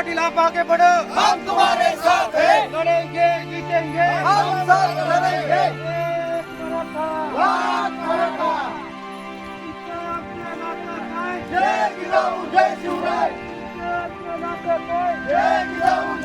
पाटील आप आगे बढ़ो। हम तुम्हारे साथ हैं। लड़ेंगे जीतेंगे। हम साथ लड़ेंगे। भारत मराठा जय। जिजाऊ जय शिवराय। जय जिजाऊ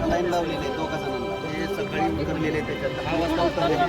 लाईन लावलेली जणांना ते सकाळी उतरलेले त्याच्यात दहा वाजता उतरलेले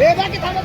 ए बाकी थांबा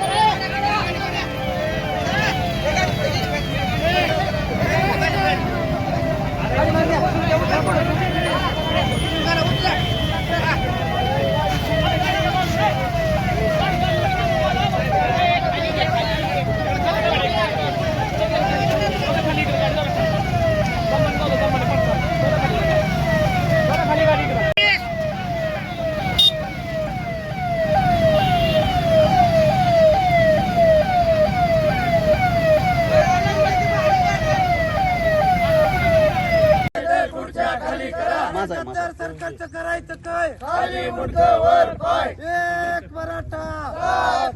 माझा आहे माझा सरकारचं करायचं काय? खाली वर पाय. एक मराठा.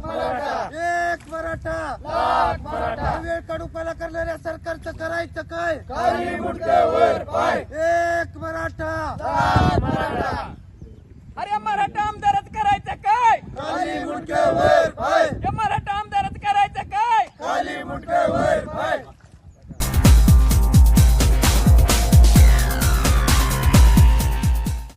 मराठा. एक मराठा. मराठा. वेळ काढूपाला करणाऱ्या सरकारचं करायचं काय? खाली वर पाय. एक मराठा. मराठा.